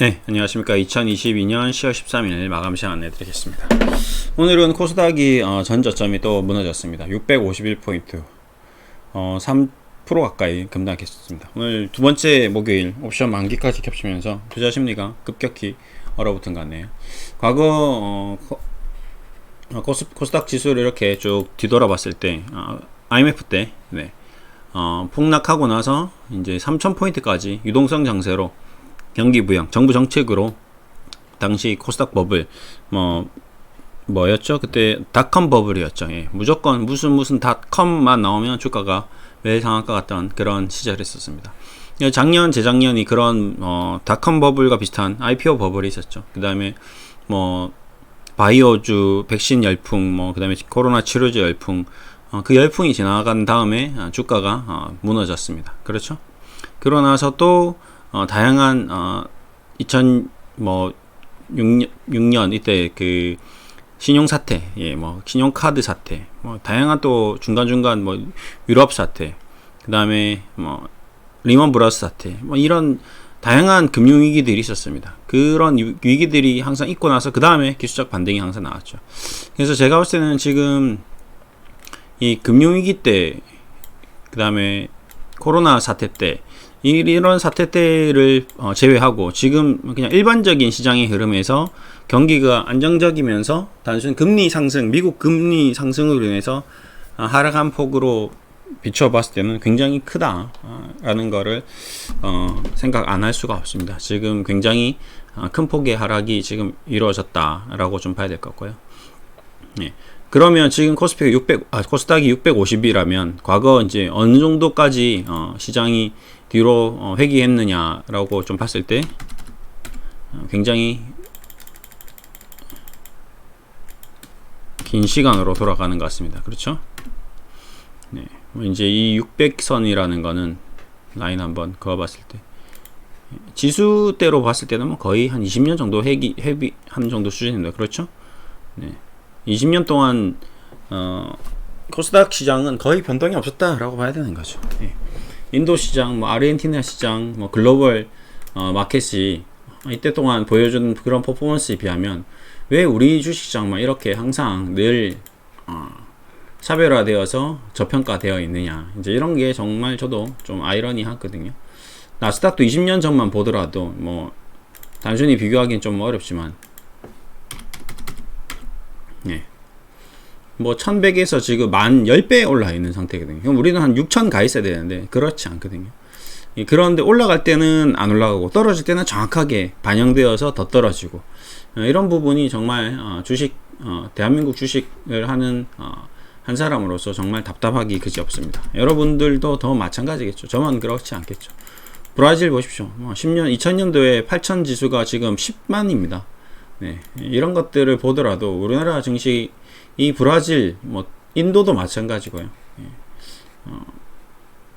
네, 안녕하십니까. 2022년 10월 13일 마감 시간 안내드리겠습니다. 오늘은 코스닥이 어, 전 저점이 또 무너졌습니다. 651포인트, 어, 3% 가까이 급락했습니다. 오늘 두 번째 목요일 옵션 만기까지 겹치면서 투자 심리가 급격히 얼어붙은 것 같네요. 과거 어, 코, 어, 코스, 코스닥 지수를 이렇게 쭉 뒤돌아봤을 때, 어, IMF 때, 네, 어, 폭락하고 나서 이제 3,000포인트까지 유동성 장세로 경기 부양, 정부 정책으로 당시 코스닥 버블 뭐 뭐였죠? 그때 닷컴 버블이었죠. 예. 무조건 무슨 무슨 닷컴만 나오면 주가가 매일 상한가 같던 그런 시절이었습니다. 예, 작년, 재작년이 그런 어, 닷컴 버블과 비슷한 IPO 버블이 있었죠. 그 다음에 뭐 바이오주 백신 열풍, 뭐 그다음에 코로나 치료제 열풍, 어, 그 열풍이 지나간 다음에 어, 주가가 어, 무너졌습니다. 그렇죠? 그러고 나서 또 어, 다양한 어, 2000뭐 6년, 6년 이때 그 신용 사태, 예, 뭐 신용 카드 사태, 뭐 다양한 또 중간 중간 뭐 유럽 사태, 그 다음에 뭐 리먼 브라스 사태, 뭐 이런 다양한 금융 위기들이 있었습니다. 그런 위기들이 항상 있고 나서 그 다음에 기술적 반등이 항상 나왔죠. 그래서 제가 봤을 때는 지금 이 금융 위기 때, 그 다음에 코로나 사태 때 이런 사태 때를 어, 제외하고 지금 그냥 일반적인 시장의 흐름에서 경기가 안정적이면서 단순 금리 상승, 미국 금리 상승으로 인해서 어, 하락한 폭으로 비춰봤을 때는 굉장히 크다라는 거를 어, 생각 안 할 수가 없습니다. 지금 굉장히 어, 큰 폭의 하락이 지금 이루어졌다라고 좀 봐야 될 것 같고요. 예. 그러면 지금 코스피가 600, 아, 코스닥이 650이라면 과거 이제 어느 정도까지 어, 시장이 뒤로 어, 회귀했느냐라고 좀 봤을 때 어, 굉장히 긴 시간으로 돌아가는 것 같습니다. 그렇죠? 네. 뭐 이제 이 600선이라는 거는 라인 한번 그어봤을 때 지수대로 봤을 때는 뭐 거의 한 20년 정도 회귀 회비 한 정도 수준입니다. 그렇죠? 네. 20년 동안 어, 코스닥 시장은 거의 변동이 없었다라고 봐야 되는 거죠. 네. 인도 시장, 뭐 아르헨티나 시장, 뭐 글로벌 어, 마켓이 이때 동안 보여준 그런 퍼포먼스에 비하면 왜 우리 주식시장만 이렇게 항상 늘 어, 차별화되어서 저평가되어 있느냐 이제 이런 게 정말 저도 좀 아이러니하거든요. 나스닥도 20년 전만 보더라도 뭐 단순히 비교하기는 좀 어렵지만 예. 뭐 1100에서 지금 만 10배 올라 있는 상태거든요. 그럼 우리는 한 6000 가 있어야 되는데 그렇지 않거든요. 그런데 올라갈 때는 안 올라가고 떨어질 때는 정확하게 반영되어서 더 떨어지고 어, 이런 부분이 정말 어, 주식 어, 대한민국 주식을 하는 한 사람으로서 정말 답답하기 그지 없습니다. 여러분들도 더 마찬가지겠죠. 저만 그렇지 않겠죠. 브라질 보십시오. 10년 2000년도에 8000 지수가 지금 10만입니다. 네, 이런 것들을 보더라도 우리나라 증시 이 브라질, 뭐 인도도 마찬가지고요. 예. 어,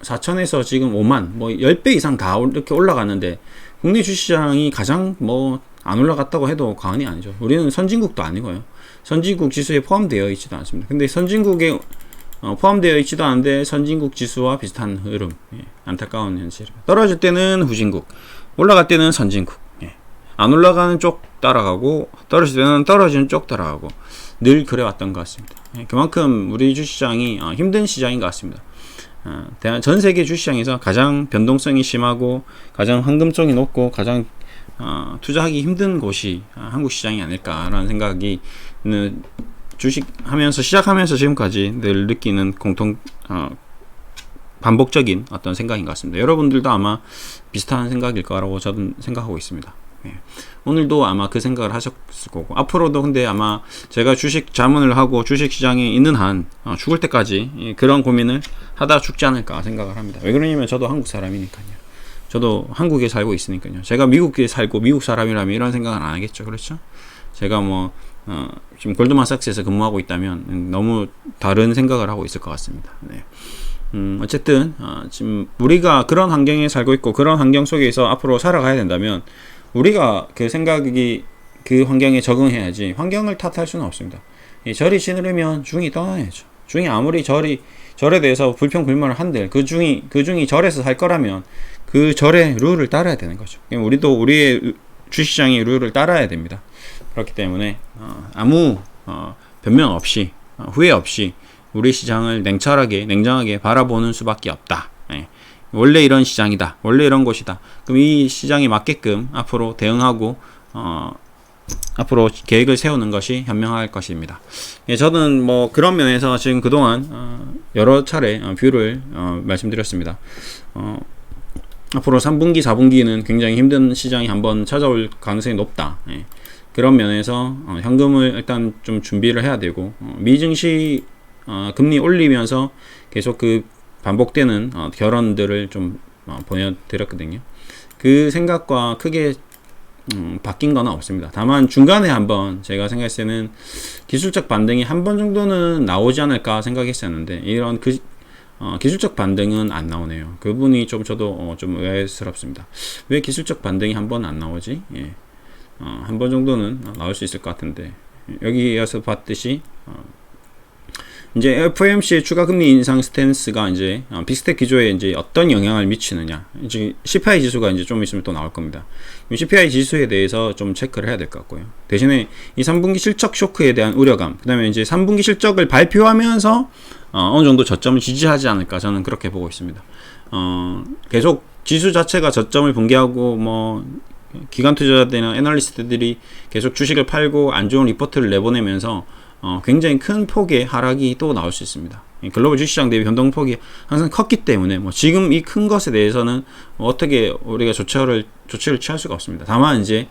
4천에서 지금 5만, 뭐 10배 이상 다 이렇게 올라갔는데 국내 주시장이 가장 뭐 안 올라갔다고 해도 과언이 아니죠. 우리는 선진국도 아니고요. 선진국 지수에 포함되어 있지도 않습니다. 근데 선진국에 어, 포함되어 있지도 않은데 선진국 지수와 비슷한 흐름, 예, 안타까운 현실입니다. 떨어질 때는 후진국, 올라갈 때는 선진국, 예. 안 올라가는 쪽 따라가고 떨어질 때는 떨어지는 쪽 따라가고 늘 그래왔던 것 같습니다. 예, 그만큼 우리 주시장이 어, 힘든 시장인 것 같습니다. 어, 전 세계 주시장에서 가장 변동성이 심하고 가장 황금성이 높고 가장 어, 투자하기 힘든 곳이 한국 시장이 아닐까라는 생각이 주식 하면서 시작하면서 지금까지 늘 느끼는 공통 반복적인 어떤 생각인 것 같습니다. 여러분들도 아마 비슷한 생각일 거라고 저는 생각하고 있습니다. 예. 오늘도 아마 그 생각을 하셨을 거고 앞으로도 근데 아마 제가 주식 자문을 하고 주식 시장에 있는 한 어, 죽을 때까지 예, 그런 고민을 하다 죽지 않을까 생각을 합니다. 왜 그러냐면 저도 한국 사람이니까요. 저도 한국에 살고 있으니까요. 제가 미국에 살고 미국 사람이라면 이런 생각은 안 하겠죠. 그렇죠? 제가 뭐 어, 지금 골드만삭스에서 근무하고 있다면 너무 다른 생각을 하고 있을 것 같습니다. 네. 음, 어쨌든 어, 지금 우리가 그런 환경에 살고 있고 그런 환경 속에서 앞으로 살아가야 된다면 우리가 그 생각이 그 환경에 적응해야지 환경을 탓할 수는 없습니다. 절이 싫으면 중이 떠나야죠. 중이 아무리 절이 절에 대해서 불평 불만을 한들 그 중이 그 중이 절에서 살 거라면 그 절의 룰을 따라야 되는 거죠. 우리도 우리의 주식시장의 룰을 따라야 됩니다. 그렇기 때문에 어, 아무 어, 변명 없이 어, 후회 없이 우리 시장을 냉철하게 냉정하게 바라보는 수밖에 없다. 예. 원래 이런 시장이다. 원래 이런 곳이다. 그럼 이 시장에 맞게끔 앞으로 대응하고 어, 앞으로 계획을 세우는 것이 현명할 것입니다. 예, 저는 뭐 그런 면에서 지금 그동안 어, 여러 차례 어, 뷰를 어, 말씀드렸습니다. 어, 앞으로 3분기, 4분기는 굉장히 힘든 시장이 한번 찾아올 가능성이 높다. 예. 그런 면에서 어, 현금을 일단 좀 준비를 해야 되고 어, 미증시 어, 금리 올리면서 계속 그 반복되는 어, 결혼들을 좀 어, 보여드렸거든요. 그 생각과 크게 음, 바뀐 건 없습니다. 다만 중간에 한번 제가 생각했을 때는 기술적 반등이 한 번 정도는 나오지 않을까 생각했었는데 이런 그 어, 기술적 반등은 안 나오네요. 그 부분이 좀 저도 어, 좀 의외스럽습니다. 왜 기술적 반등이 한 번 안 나오지? 예. 어, 한 번 정도는 나올 수 있을 것 같은데 여기에서 봤듯이 어, 이제 FOMC의 추가 금리 인상 스탠스가 이제 어, 빅스텝 기조에 이제 어떤 영향을 미치느냐. 이제 CPI 지수가 이제 좀 있으면 또 나올 겁니다. 이 CPI 지수에 대해서 좀 체크를 해야 될 것 같고요. 대신에 이 3분기 실적 쇼크에 대한 우려감, 그다음에 이제 3분기 실적을 발표하면서 어, 어느 정도 저점을 지지하지 않을까 저는 그렇게 보고 있습니다. 어, 계속 지수 자체가 저점을 붕괴하고 뭐 기관 투자자들이나 애널리스트들이 계속 주식을 팔고 안 좋은 리포트를 내보내면서 어, 굉장히 큰 폭의 하락이 또 나올 수 있습니다. 이 글로벌 주식시장 대비 변동폭이 항상 컸기 때문에 뭐 지금 이 큰 것에 대해서는 뭐 어떻게 우리가 조처를 조치를 취할 수가 없습니다. 다만 이제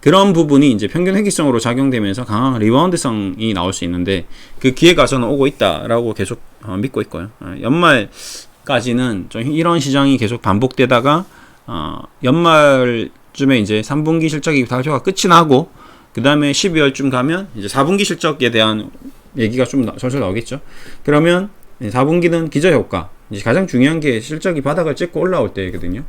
그런 부분이 이제 평균 회귀성으로 작용되면서 강한 리바운드성이 나올 수 있는데 그 기회가 저는 오고 있다라고 계속 어, 믿고 있고요. 어, 연말까지는 좀 이런 시장이 계속 반복되다가 어, 연말쯤에 이제 3분기 실적이 발표가 끝이 나고 그 다음에 12월쯤 가면 이제 4분기 실적에 대한 얘기가 좀 나- 솔솔 나오겠죠. 그러면 4분기는 기저효과. 이제 가장 중요한 게 실적이 바닥을 찍고 올라올 때거든요.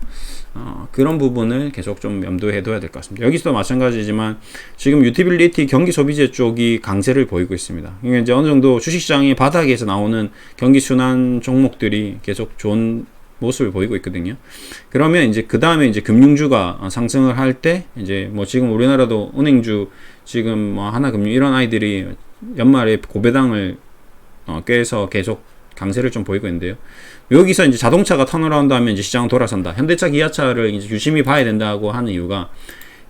어, 그런 부분을 계속 좀 염두에 둬야 될 것 같습니다. 여기서도 마찬가지지만 지금 유티빌리티 경기 소비재 쪽이 강세를 보이고 있습니다. 이게 이제 어느 정도 주식시장의 바닥에서 나오는 경기 순환 종목들이 계속 좋은 모습을 보이고 있거든요. 그러면 이제 그 다음에 이제 금융주가 어, 상승을 할 때 이제 뭐 지금 우리나라도 은행주 지금 뭐 하나금융 이런 아이들이 연말에 고배당을 어, 꿰서 계속 강세를 좀 보이고 있는데요. 여기서 이제 자동차가 턴어라운드 하면 이제 시장은 돌아선다. 현대차, 기아차를 이제 유심히 봐야 된다고 하는 이유가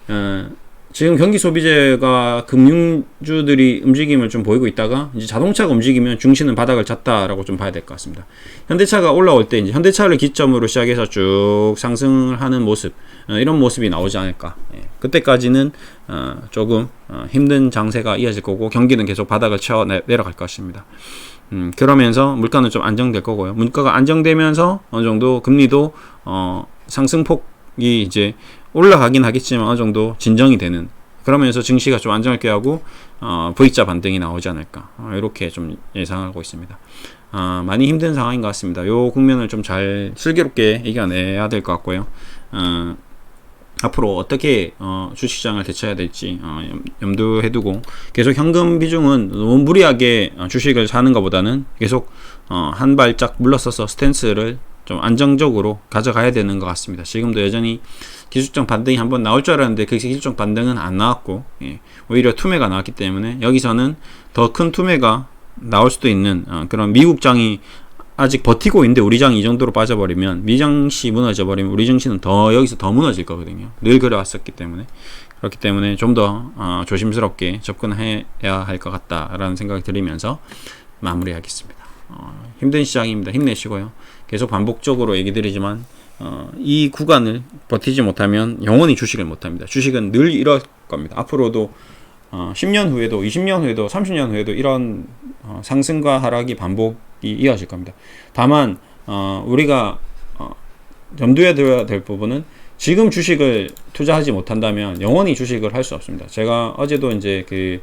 어, 지금 경기 소비재가 금융주들이 움직임을 좀 보이고 있다가 이제 자동차가 움직이면 중시는 바닥을 쳤다라고 좀 봐야 될 것 같습니다. 현대차가 올라올 때 이제 현대차를 기점으로 시작해서 쭉 상승을 하는 모습 어, 이런 모습이 나오지 않을까. 예. 그때까지는 어, 조금 어, 힘든 장세가 이어질 거고 경기는 계속 바닥을 쳐 내- 내려갈 것입니다. 음, 그러면서 물가는 좀 안정될 거고요. 물가가 안정되면서 어느 정도 금리도 어, 상승폭이 이제 올라가긴 하겠지만 어느 정도 진정이 되는 그러면서 증시가 좀 안정을 꾀하고 어, V자 반등이 나오지 않을까 어, 이렇게 좀 예상하고 있습니다. 어, 많이 힘든 상황인 것 같습니다. 요 국면을 좀 잘 슬기롭게 이겨내야 될 것 같고요. 어, 앞으로 어떻게 어, 주식시장을 대처해야 될지 어, 염- 염두해 두고 계속 현금 비중은 너무 무리하게 어, 주식을 사는 것보다는 계속 어, 한 발짝 물러서서 스탠스를 좀 안정적으로 가져가야 되는 것 같습니다. 지금도 여전히 기술적 반등이 한번 나올 줄 알았는데 그 기술적 반등은 안 나왔고 예, 오히려 투매가 나왔기 때문에 여기서는 더 큰 투매가 나올 수도 있는 어, 그런 미국장이 아직 버티고 있는데 우리 장이 이 정도로 빠져버리면 미장시 무너져 버리면 우리 증시는 더 여기서 더 무너질 거거든요. 늘 그래왔었기 때문에 그렇기 때문에 좀더 어, 조심스럽게 접근해야 할 것 같다라는 생각이 들으면서 마무리하겠습니다. 어, 힘든 시장입니다. 힘내시고요. 계속 반복적으로 얘기 드리지만 어, 이 구간을 버티지 못하면 영원히 주식을 못합니다. 주식은 늘 이럴 겁니다. 앞으로도 어, 10년 후에도 20년 후에도 30년 후에도 이런 어, 상승과 하락이 반복이 이어질 겁니다. 다만 어, 우리가 어, 염두에 둬야 될 부분은 지금 주식을 투자하지 못한다면 영원히 주식을 할 수 없습니다. 제가 어제도 이제 그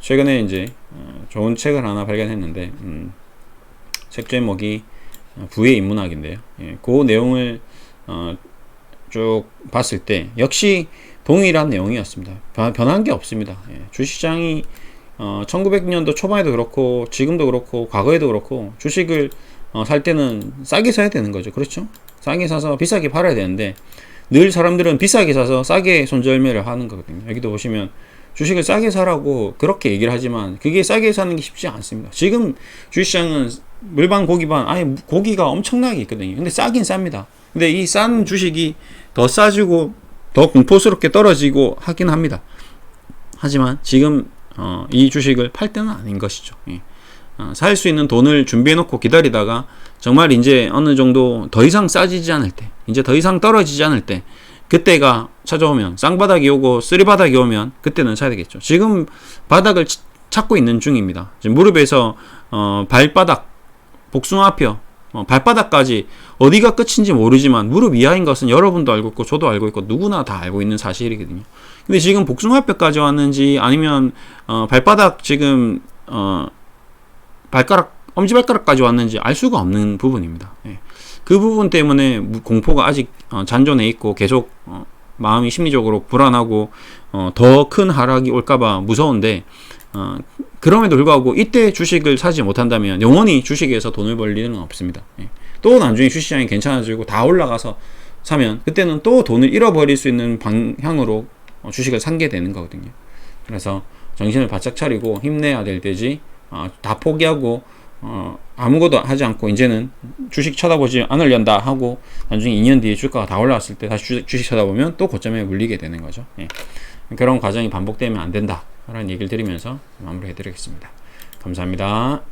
최근에 이제 어, 좋은 책을 하나 발견했는데 음, 책 제목이 어, 부의 인문학인데요. 예, 그 내용을 어, 쭉 봤을 때 역시 동일한 내용이었습니다. 변- 변한 게 없습니다. 예, 주식시장이 어, 1900년도 초반에도 그렇고 지금도 그렇고 과거에도 그렇고 주식을 어, 살 때는 싸게 사야 되는 거죠. 그렇죠? 싸게 사서 비싸게 팔아야 되는데 늘 사람들은 비싸게 사서 싸게 손절매를 하는 거거든요. 여기도 보시면 주식을 싸게 사라고 그렇게 얘기를 하지만 그게 싸게 사는 게 쉽지 않습니다. 지금 주식시장은 물반 고기반 아예 고기가 엄청나게 있거든요. 근데 싸긴 쌉니다. 근데 이 싼 주식이 더 싸지고 더 공포스럽게 떨어지고 하긴 합니다. 하지만 지금 어, 이 주식을 팔 때는 아닌 것이죠. 예. 어, 살수 있는 돈을 준비해 놓고 기다리다가 정말 이제 어느 정도 더 이상 싸지지 않을 때, 이제 더 이상 떨어지지 않을 때, 그때가 찾아오면 쌍바닥이 오고 쓰리바닥이 오면 그때는 사야 되겠죠. 지금 바닥을 치- 찾고 있는 중입니다. 지금 무릎에서 어, 발바닥, 복숭아뼈, 어, 발바닥까지 어디가 끝인지 모르지만 무릎 이하인 것은 여러분도 알고 있고 저도 알고 있고 누구나 다 알고 있는 사실이거든요. 근데 지금 복숭아뼈까지 왔는지 아니면 어, 발바닥 지금 어, 발가락 엄지발가락까지 왔는지 알 수가 없는 부분입니다. 예. 그 부분 때문에 무- 공포가 아직 어, 잔존해 있고 계속 어, 마음이 심리적으로 불안하고 어, 더큰 하락이 올까봐 무서운데 어, 그럼에도 불구하고 이때 주식을 사지 못한다면 영원히 주식에서 돈을 벌 일은 없습니다. 예. 또 나중에 주식시장이 괜찮아지고 다 올라가서 사면 그때는 또 돈을 잃어버릴 수 있는 방향으로 어, 주식을 산게 되는 거거든요. 그래서 정신을 바짝 차리고 힘내야 될 때지 어, 다 포기하고 어, 아무것도 하지 않고 이제는 주식 쳐다보지 않으련다 하고 나중에 2년 뒤에 주가가 다 올라왔을 때 다시 주, 주식 쳐다보면 또 고점에 물리게 되는 거죠. 예. 그런 과정이 반복되면 안 된다. 라는 얘기를 드리면서 마무리해 드리겠습니다. 감사합니다.